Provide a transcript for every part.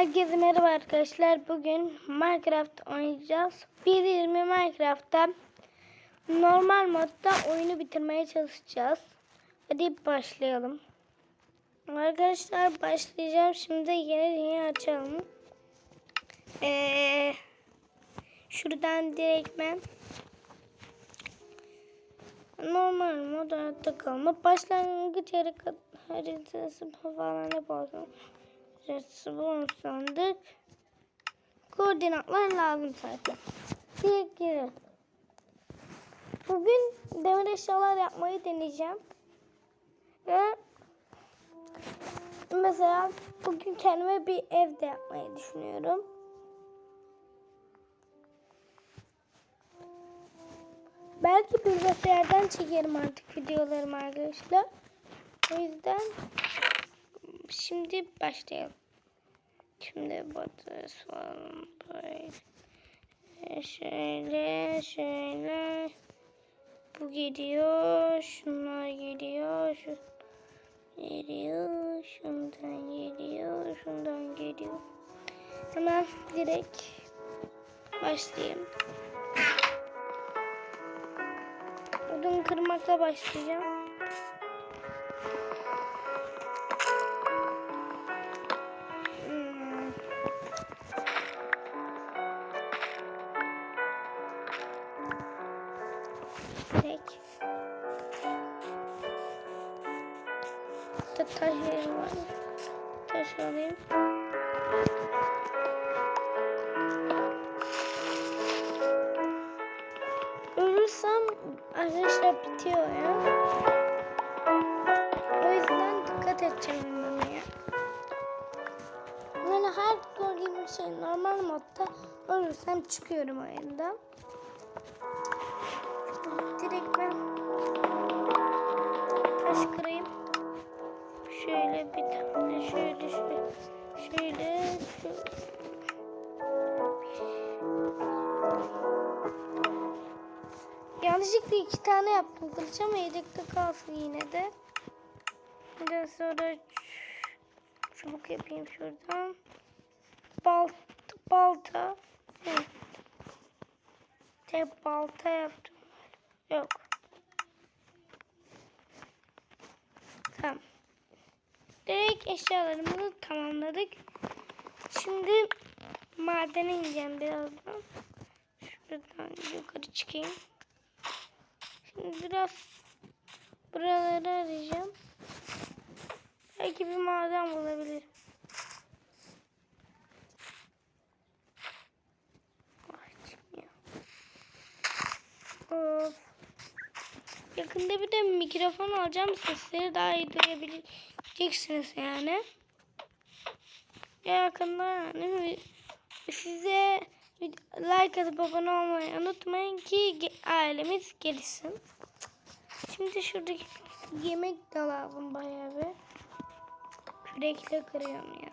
Herkese merhaba arkadaşlar. Bugün Minecraft oynayacağız. 1.20 Minecraft'ta normal modda oyunu bitirmeye çalışacağız. Hadi başlayalım. Arkadaşlar başlayacağım. Şimdi yeni dünya açalım. Ee, şuradan direktmen normal mod hayatta kalma. Başlangıç haritası falan. Haritası bulmuş sandık. Koordinatlar lazım zaten. Direkt girelim. Bugün demir eşyalar yapmayı deneyeceğim. Ve mesela bugün kendime bir ev de yapmayı düşünüyorum. Belki bilgisayardan çekerim artık videolarımı arkadaşlar. O yüzden şimdi başlayalım. Şimdi batı falan böyle şöyle şöyle. Bu geliyor şunlar geliyor şu geliyor şundan geliyor şundan geliyor. Hemen direkt başlayayım. Odun kırmakla başlayacağım Burada taş var. Taş alayım. Ölürsem arkadaşlar bitiyor ya. O yüzden dikkat edeceğim buna ya. Yani her gördüğüm şey normal modda ölürsem çıkıyorum oyundan. Direkt ben taş kırayım. Yanlışlıkla iki tane yaptım. Kıracağım yedekte kalsın yine de. Ondan sonra çubuk yapayım şuradan. Balt, balta. Tek balta yaptım. Yok. Tamam. Direkt eşyalarımızı tamamladık. Şimdi madene ineceğim birazdan. Şuradan yukarı çıkayım. Şimdi biraz buraları arayacağım. Belki bir maden bulabilirim. Çıkmıyor. Of. Yakında bir de mikrofon alacağım. Sesleri daha iyi duyabileceksiniz yani. Yakında yani size like atıp abone olmayı unutmayın ki ailemiz gelişsin. Şimdi şuradaki yemek de lazım bayağı bir. Kürekle kırıyorum ya.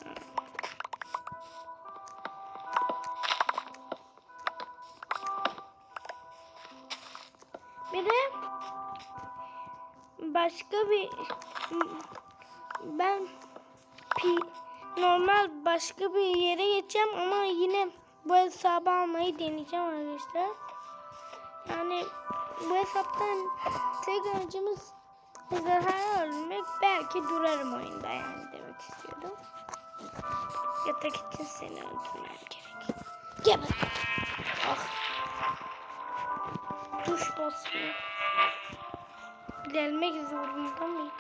Bir de başka bir ben pi, normal başka bir yere geçeceğim ama yine bu hesabı almayı deneyeceğim arkadaşlar. Yani bu hesaptan tek amacımız Zehra ölmek belki durarım oyunda yani demek istiyordum. Yatak için seni öldürmem gerek. Geber. Ah. Duş basmıyor. Gelmek zorunda mıydı?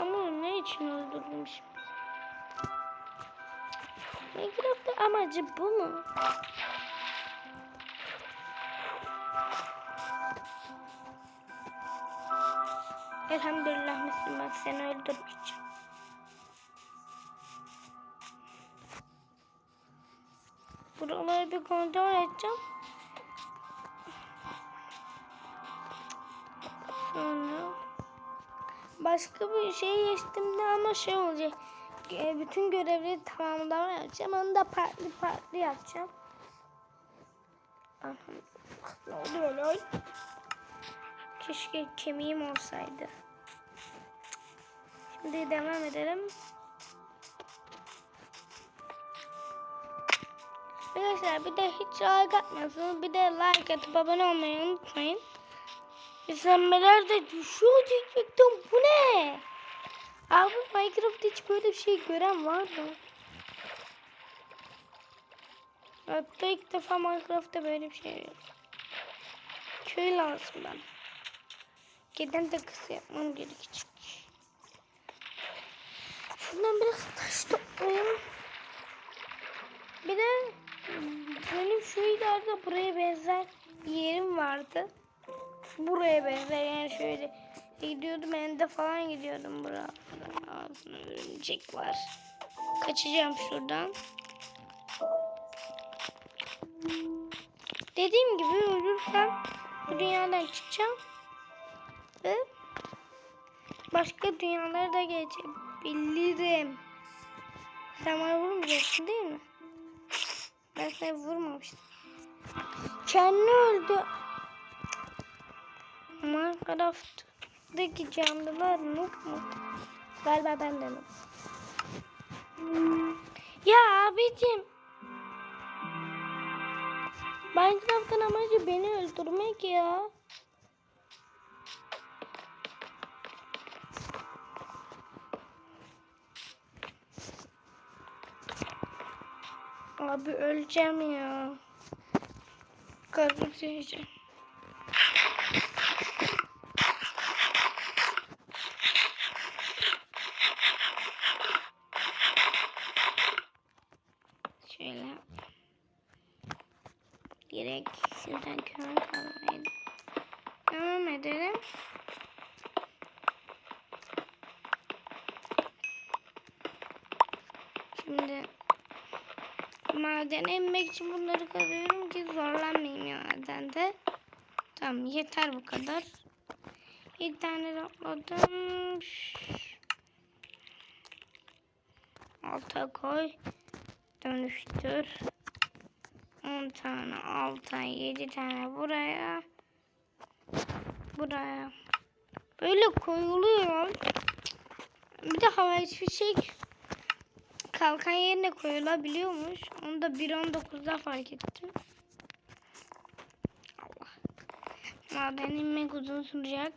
Ama ne için öldürdüm şimdi? Minecraft'ta amacı bu mu? Elhamdülillah Müslüman seni öldürmeyeceğim. Buraları bir kontrol edeceğim. Sonra başka bir şey geçtiğimde ama şey olacak. E, bütün görevleri tamamlama yapacağım. Onu da partlı partlı yapacağım. Ne oluyor lan? Keşke kemiğim olsaydı. Şimdi devam edelim. Arkadaşlar bir de hiç like atmasınız. Bir de like atıp abone olmayı unutmayın. İzlenmeler de düşüyor diyecektim. Bu ne? Abi Minecraft'ta hiç böyle bir şey gören var mı? Hatta ilk defa Minecraft'ta böyle bir şey yok. Köy lazım ben. Giden de kısa yapmam gerekecek. Şundan biraz taş toplayayım. Bir de benim şu ileride buraya benzer bir yerim vardı. Buraya benzer yani şöyle gidiyordum ende falan gidiyordum buraya. Ağzına örümcek var. Kaçacağım şuradan. Dediğim gibi ölürsem bu dünyadan çıkacağım. Ve başka dünyalara da geçebilirim. Sen bana vurmayacaksın değil mi? Ben seni vurmamıştım. Kendi öldü. Minecraft'taki canlılar noob mu? Galiba ben de noob. Ya abicim. Minecraft'ın amacı beni öldürmek ya. Abi öleceğim ya. Karpuz yiyeceğim. Şöyle. Direkt şuradan kömür kalmayı devam edelim. Şimdi madene inmek için bunları kazıyorum ki zorlanmayayım ya de. Tamam yeter bu kadar. Bir tane topladım. Alta koy. Dönüştür. 10 tane alta 7 tane buraya. Buraya. Böyle koyuluyor. Bir de havai fişek kalkan yerine koyulabiliyormuş. Onu da 1.19'da fark ettim. Allah. Maden inmek uzun sürecek.